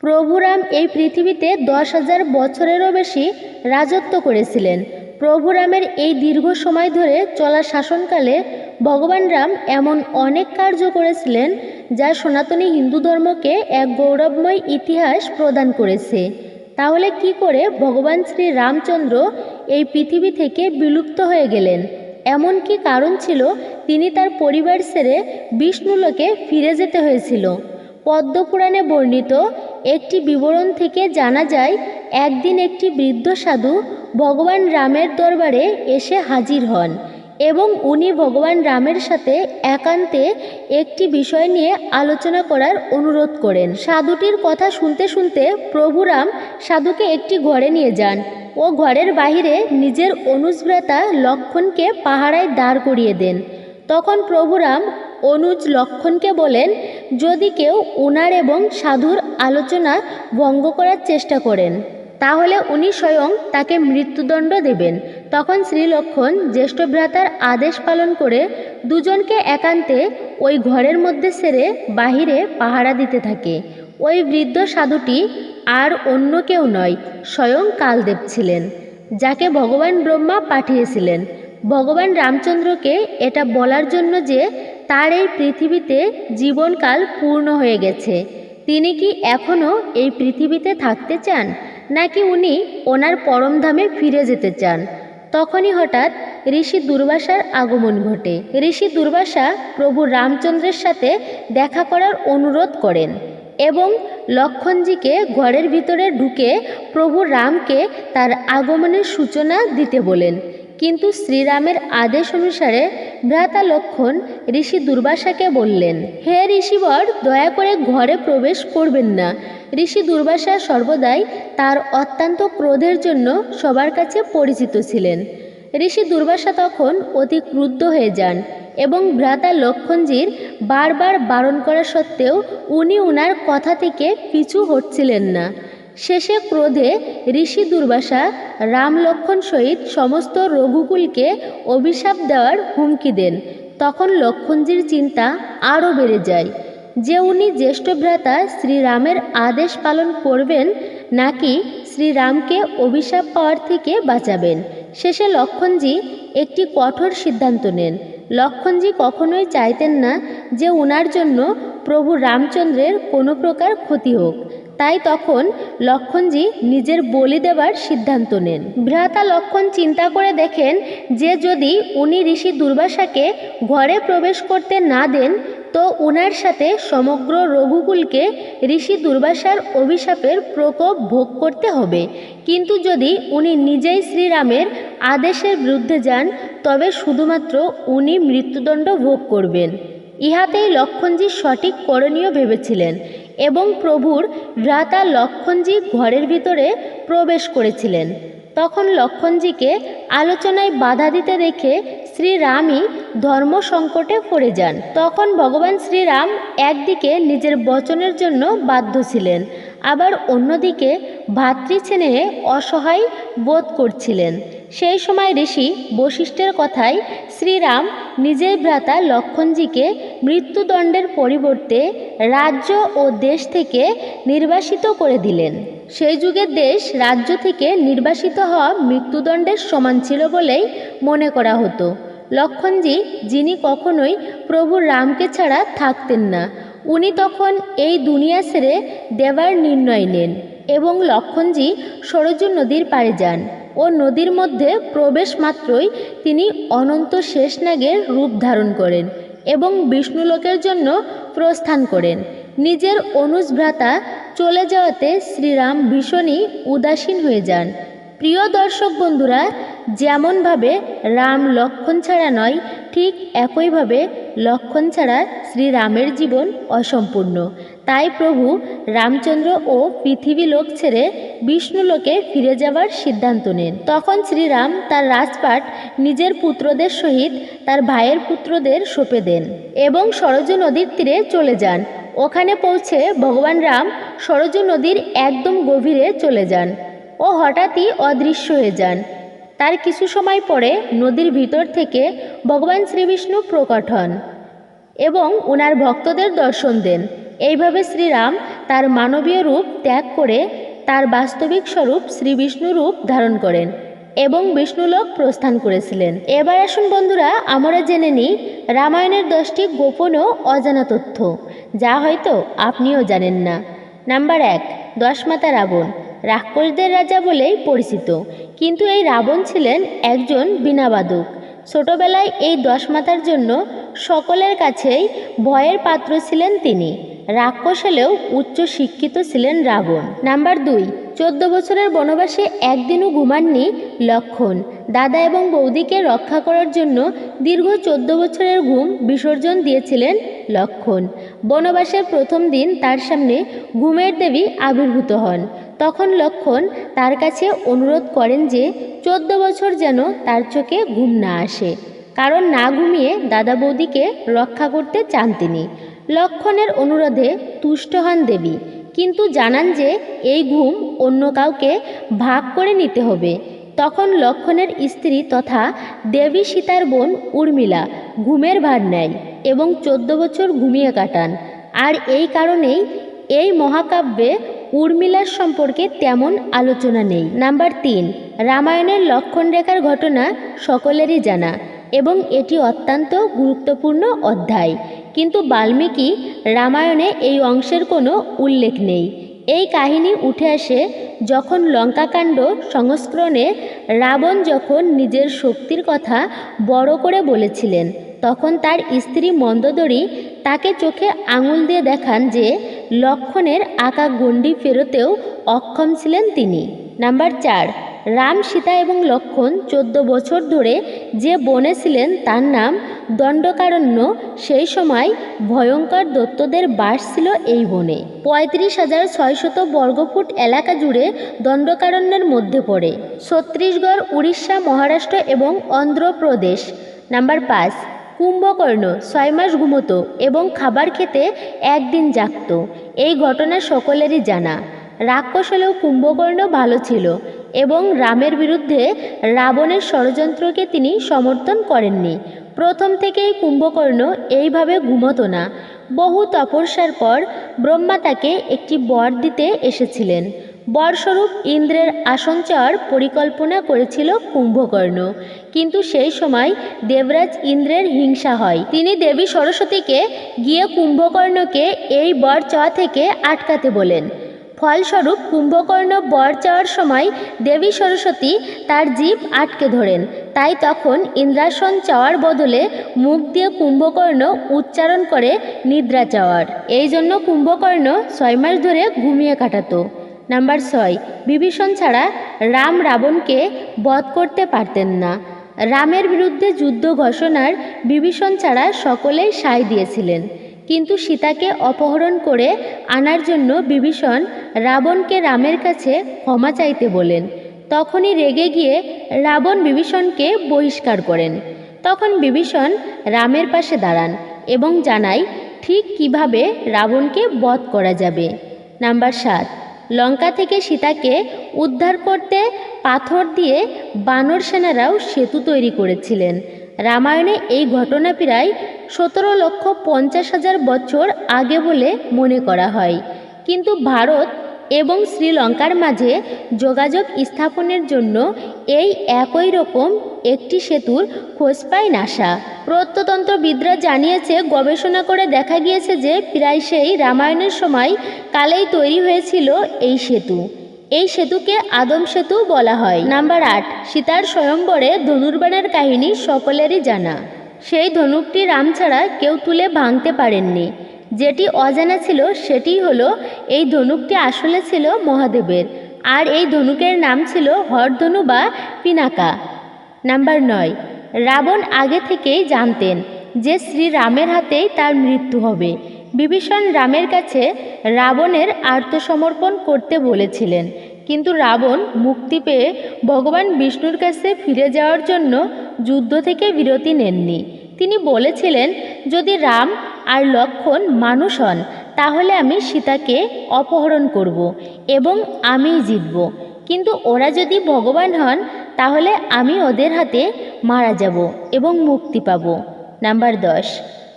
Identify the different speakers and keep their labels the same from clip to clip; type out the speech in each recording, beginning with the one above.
Speaker 1: প্রভুরাম এই পৃথিবীতে দশ হাজার বছরেরও বেশি রাজত্ব করেছিলেন। প্রভুরামের এই দীর্ঘ সময় ধরে চলা শাসনকালে ভগবান রাম এমন অনেক কার্য করেছিলেন যা সনাতনী হিন্দু ধর্মকে এক গৌরবময় ইতিহাস প্রদান করেছে। তাহলে কি করে ভগবান শ্রী রামচন্দ্র এই পৃথিবী থেকে বিলুপ্ত হয়ে গেলেন? এমন কি কারণ ছিল তিনি তার পরিবার ছেড়ে বিষ্ণুলোকে ফিরে যেতে হয়েছিল? পদ্মপুরাণে বর্ণিত একটি বিবরণ থেকে জানা যায়, একদিন একটি বৃদ্ধ সাধু ভগবান রামের দরবারে এসে হাজির হন এবং উনি ভগবান রামের সাথে একান্তে একটি বিষয় নিয়ে আলোচনা করার অনুরোধ করেন। সাধুটির কথা শুনতে শুনতে প্রভু রাম সাধুকে একটি ঘরে নিয়ে যান ও ঘরের বাহিরে নিজের অনুজভ্রাতা লক্ষণকে পাহারায় দাঁড় করিয়ে দেন। তখন প্রভুরাম অনুজ লক্ষণকে বলেন, যদি কেউ উনার এবং সাধুর আলোচনা ভঙ্গ করার চেষ্টা করেন, তাহলে উনি স্বয়ং তাকে মৃত্যুদণ্ড দেবেন। তখন শ্রীলক্ষণ জ্যেষ্ঠ ভ্রাতার আদেশ পালন করে দুজনকে একান্তে ওই ঘরের মধ্যে সেরে বাহিরে পাহারা দিতে থাকে। ওই বৃদ্ধ সাধুটি আর অন্য কেউ নয়, স্বয়ং কালদেব ছিলেন, যাকে ভগবান ব্রহ্মা পাঠিয়েছিলেন। ভগবান রামচন্দ্রকে এটা বলার জন্য যে তার এই পৃথিবীতে জীবনকাল পূর্ণ হয়ে গেছে। তিনি কি এখনও এই পৃথিবীতে থাকতে চান, নাকি উনি ওনার পরমধামে ফিরে যেতে চান? তখনই হঠাৎ ঋষি দুর্বাসার আগমন ঘটে। ঋষি দুর্বাসা প্রভু রামচন্দ্রের সাথে দেখা করার অনুরোধ করেন এবং লক্ষণজিকে ঘরের ভিতরে ঢুকে প্রভু রামকে তার আগমনের সূচনা দিতে বলেন। কিন্তু শ্রীরামের আদেশ অনুসারে ভ্রাতা লক্ষণ ঋষি দুর্বাসাকে বললেন, হে ঋষিবর, দয়া করে ঘরে প্রবেশ করবেন না। ঋষি দুর্বাসা সর্বদাই তার অত্যন্ত ক্রোধের জন্য সবার কাছে পরিচিত ছিলেন। ঋষি দুর্বাসা তখন অতি ক্রুদ্ধ হয়ে যান এবং ভ্রাতা লক্ষণজির বারবার বারণ করা সত্ত্বেও উনি উনার কথা থেকে পিছু হটছিলেন না। শেষে ক্রোধে ঋষি দুর্বাসা রাম লক্ষণ সহিত সমস্ত রঘুকুলকে অভিশাপ দেওয়ার হুমকি দেন। তখন লক্ষণজির চিন্তা আরও বেড়ে যায়। যে উনি জ্যেষ্ঠ ভ্রাতা শ্রীরামের আদেশ পালন করবেন, নাকি শ্রীরামকে অভিশাপ পাওয়ার থেকে বাঁচাবেন? শেষে লক্ষণজি একটি কঠোর সিদ্ধান্ত নেন। লক্ষণজি কখনোই চাইতেন না যে উনার জন্য প্রভু রামচন্দ্রের কোনো প্রকার ক্ষতি হোক। তাই তখন লক্ষণজি নিজের বলি দেবার সিদ্ধান্ত নেন। ভ্রাতা লক্ষণ চিন্তা করে দেখেন যে যদি উনি ঋষি দুর্বাসাকে ঘরে প্রবেশ করতে না দেন, তো উনার সাথে সমগ্র রঘুকুলকে ঋষি দুর্বাসার অভিশাপের প্রকোপ ভোগ করতে হবে। কিন্তু যদি উনি নিজেই শ্রীরামের আদেশের বিরুদ্ধে যান, তবে শুধুমাত্র উনি মৃত্যুদণ্ড ভোগ করবেন। ইহাতেই লক্ষণজি সঠিক করণীয় ভেবেছিলেন। এবং প্রভুর ভ্রাতা লক্ষণজি ঘরের ভিতরে প্রবেশ করেছিলেন। তখন লক্ষণজিকে আলোচনায় বাধা দিতে দেখে শ্রীরামই ধর্ম সংকটে পড়ে যান। তখন ভগবান শ্রীরাম একদিকে নিজের বচনের জন্য বাধ্য ছিলেন, আবার অন্যদিকে ভাতৃস্নেহে অসহায় বোধ করছিলেন। সেই সময় ঋষি বশিষ্ঠের কথায় শ্রীরাম নিজের ভ্রাতা লক্ষণজিকে মৃত্যুদণ্ডের পরিবর্তে রাজ্য ও দেশ থেকে নির্বাসিত করে দিলেন। সেই যুগের দেশ রাজ্য থেকে নির্বাসিত হওয়া মৃত্যুদণ্ডের সমান ছিল বলেই মনে করা হতো। লক্ষণজি, যিনি কখনোই প্রভু রামকে ছাড়া থাকতেন না, উনি তখন এই দুনিয়া ছেড়ে দেওয়ার নির্ণয় নেন এবং লক্ষণজি সরজু নদীর পাড়ে যান। ও নদীর মধ্যে প্রবেশ মাত্রই তিনি অনন্ত শেষনাগের রূপ ধারণ করেন এবং বিষ্ণুলোকের জন্য প্রস্থান করেন। নিজের অনুজ ভ্রাতা চলে যাওয়াতে শ্রীরাম ভীষণই উদাসীন হয়ে যান। প্রিয় দর্শক বন্ধুরা, যেমনভাবে রাম লক্ষণ ছাড়া নয়, ঠিক একইভাবে লক্ষণ ছাড়া শ্রীরামের জীবন অসম্পূর্ণ। তাই প্রভু রামচন্দ্র ও পৃথিবী লোক ছেড়ে বিষ্ণুলোকে ফিরে যাবার সিদ্ধান্ত নেন। তখন শ্রীরাম তার রাজপাট নিজের পুত্রদের সহিত তার ভাইয়ের পুত্রদের সঁপে দেন এবং সরজু নদীর তীরে চলে যান। ওখানে পৌঁছে ভগবান রাম সরজু নদীর একদম গভীরে চলে যান। ও হঠাৎই অদৃশ্য হয়ে যান। তার কিছু সময় পরে নদীর ভিতর থেকে ভগবান শ্রীবিষ্ণু প্রকট হন এবং ওনার ভক্তদের দর্শন দেন। এইভাবে শ্রীরাম তার মানবীয় রূপ ত্যাগ করে তার বাস্তবিক স্বরূপ শ্রী বিষ্ণু রূপ ধারণ করেন এবং বিষ্ণুলোক প্রস্থান করেছিলেন। এবার আসুন বন্ধুরা, আমরা জেনে নিই রামায়ণের দশটি গোপন ও অজানা তথ্য। যা হয়তো আপনিও জানেন না। নাম্বার এক, দশমাতা রাবণ। রাক্ষসদের রাজা বলেই পরিচিত। কিন্তু এই রাবণ ছিলেন একজন বীণাবাদক। ছোটবেলায় এই দশ দশমাতার জন্য সকলের কাছেই ভয়ের পাত্র ছিলেন তিনি। রাক্ষস হলেও উচ্চ শিক্ষিত ছিলেন রাবণ। নাম্বার দুই, চোদ্দ বছরের বনবাসে একদিনও ঘুমাননি লক্ষণ। দাদা এবং বৌদিকে রক্ষা করার জন্য দীর্ঘ চোদ্দ বছরের ঘুম বিসর্জন দিয়েছিলেন লক্ষণ। বনবাসের প্রথম দিন তার সামনে ঘুমের দেবী আবির্ভূত হন। তখন লক্ষণ তার কাছে অনুরোধ করেন যে চোদ্দ বছর যেন তার চোখে ঘুম না আসে। কারণ না ঘুমিয়ে দাদা বৌদিকে রক্ষা করতে চান তিনি। লক্ষণের অনুরোধে তুষ্ট হন দেবী। কিন্তু জানান যে এই ঘুম অন্য কাউকে ভাগ করে নিতে হবে। তখন লক্ষণের স্ত্রী তথা দেবী সীতার বোন উর্মিলা ঘুমের ভার নেয় এবং চোদ্দ বছর ঘুমিয়ে কাটান। আর এই কারণেই এই মহাকাব্যে উর্মিলার সম্পর্কে তেমন আলোচনা নেই। নাম্বার তিন, রামায়ণের লক্ষণ রেখার ঘটনা সকলেরই জানা এবং এটি অত্যন্ত গুরুত্বপূর্ণ অধ্যায়। কিন্তু বাল্মীকি রামায়ণে এই অংশের কোনো উল্লেখ নেই। এই কাহিনী উঠে আসে যখন লঙ্কাকাণ্ড সংস্করণে রাবণ যখন নিজের শক্তির কথা বড় করে বলেছিলেন, তখন তার স্ত্রী মন্দোদরী তাকে চোখে আঙুল দিয়ে দেখান যে লক্ষণের আঁকা গণ্ডি ফেরতেও অক্ষম ছিলেন তিনি। নাম্বার চার, রাম সীতা এবং লক্ষণ চোদ্দ বছর ধরে যে বনে ছিলেন তার নাম দণ্ডকারণ্য, সেই সময় ভয়ঙ্কর দত্তদের বাস ছিল এই বনে। পঁয়ত্রিশ হাজার ছয়শত বর্গফুট এলাকা জুড়ে দণ্ডকারণ্যের মধ্যে পড়ে। ছত্তিশগড় উড়িষ্যা, মহারাষ্ট্র এবং অন্ধ্রপ্রদেশ। নাম্বার পাঁচ কুম্ভকর্ণ ছয় মাস ঘুমতো এবং খাবার খেতে একদিন জাগত। এই ঘটনা সকলেরই জানা। রাক্ষস হলেও কুম্ভকর্ণ ভালো ছিল এবং রামের বিরুদ্ধে রাবণের ষড়যন্ত্রকে তিনি সমর্থন করেননি। প্রথম থেকেই কুম্ভকর্ণ এইভাবে ঘুমতো না। বহু তপস্যার পর ব্রহ্মা তাকে একটি বর দিতে এসেছিলেন। বরস্বরূপ ইন্দ্রের আসন চাওয়ার পরিকল্পনা করেছিল কুম্ভকর্ণ। কিন্তু সেই সময় দেবরাজ ইন্দ্রের হিংসা হয়। তিনি দেবী সরস্বতীকে গিয়ে কুম্ভকর্ণকে এই বর চাওয়া থেকে আটকাতে বলেন। ফলস্বরূপ কুম্ভকর্ণ বর চাওয়ার সময় দেবী সরস্বতী তার জীব আটকে ধরেন। তাই তখন ইন্দ্রাসন চাওয়ার বদলে মুখ দিয়ে কুম্ভকর্ণ উচ্চারণ করে নিদ্রা চাওয়ার। এই জন্য কুম্ভকর্ণ ছয় মাস ধরে ঘুমিয়ে কাটাতো। নাম্বার ছয়, বিভীষণ ছাড়া রাম রাবণকে বধ করতে পারতেন না। রামের বিরুদ্ধে যুদ্ধ ঘোষণার বিভীষণ ছাড়া সকলেই সায় দিয়েছিলেন। কিন্তু সীতাকে অপহরণ করে আনার জন্য বিভীষণ রাবণকে রামের কাছে ক্ষমা চাইতে বলেন। তখনই রেগে গিয়ে রাবণ বিভীষণকে বহিষ্কার করেন। তখন বিভীষণ রামের পাশে দাঁড়ান এবং জানায়, ঠিক কীভাবে রাবণকে বধ করা যাবে? নাম্বার সাত লঙ্কা থেকে সীতাকে উদ্ধার করতে পাথর দিয়ে বানর সেনারাও সেতু তৈরি করেছিলেন। রামায়ণে এই ঘটনা প্রায় সতেরো লক্ষ পঞ্চাশ হাজার বছর আগে বলে মনে করা হয়। কিন্তু ভারত এবং শ্রীলঙ্কার মাঝে যোগাযোগ স্থাপনের জন্য এই একই রকম একটি সেতুর খোঁজ পায় নাসা। প্রত্নতন্ত্রবিদরা জানিয়েছে, গবেষণা করে দেখা গিয়েছে যে প্রায় সেই রামায়ণের সময় কালেই তৈরি হয়েছিল এই সেতু। এই সেতুকে আদম সেতু বলা হয়। নাম্বার আট, সীতার স্বয়ম্বরে ধনুর্বাণের কাহিনী সকলেরই জানা। সেই ধনুকটি রাম ছাড়া কেউ তুলে ভাঙতে পারেননি। যেটি অজানা ছিল সেটি হলো, এই ধনুকটি আসলে ছিল মহাদেবের। আর এই ধনুকের নাম ছিল হরধনু বা পিনাকা। নাম্বার নয়, রাবণ আগে থেকেই জানতেন যে শ্রীরামের হাতেই তার মৃত্যু হবে। বিভীষণ রামের কাছে রাবণের আত্মসমর্পণ করতে বলেছিলেন। কিন্তু রাবণ মুক্তি পেয়ে ভগবান বিষ্ণুর কাছে ফিরে যাওয়ার জন্য যুদ্ধ থেকে বিরতি নেননি। তিনি বলেছিলেন, যদি রাম আর লক্ষণ মানুষ হন, তাহলে আমি সীতাকে অপহরণ করব এবং আমিই জিতব। কিন্তু ওরা যদি ভগবান হন, তাহলে আমি ওদের হাতে মারা যাব এবং মুক্তি পাব। নাম্বার দশ।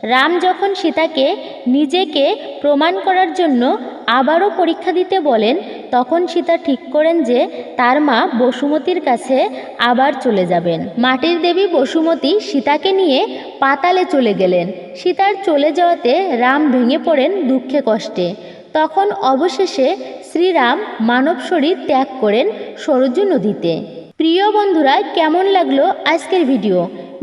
Speaker 1: রাম যখন সীতাকে নিজেকে প্রমাণ করার জন্য আবারও পরীক্ষা দিতে বলেন, তখন সীতা ঠিক করেন যে তার মা বসুমতীর কাছে আবার চলে যাবেন। মাটির দেবী বসুমতী সীতাকে নিয়ে পাতালে চলে গেলেন। সীতার চলে যাওয়াতে রাম ভেঙে পড়েন দুঃখে কষ্টে। তখন অবশেষে শ্রীরাম মানব শরীর ত্যাগ করেন সরজু নদীতে। প্রিয় বন্ধুরা, কেমন লাগল আজকের ভিডিও?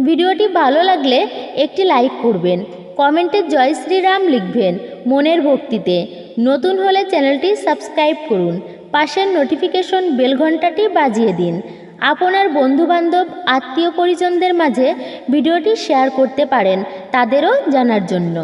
Speaker 1: ভিডিওটি ভালো লাগলে একটি লাইক করবেন। কমেন্টে জয় শ্রীরাম লিখবেন মনের ভক্তিতে। নতুন হলে চ্যানেলটি সাবস্ক্রাইব করুন। পাশের নোটিফিকেশন বেল ঘন্টাটি বাজিয়ে দিন। আপনার বন্ধুবান্ধব আত্মীয় পরিজনদের মাঝে ভিডিওটি শেয়ার করতে পারেন তাদেরও জানার জন্য।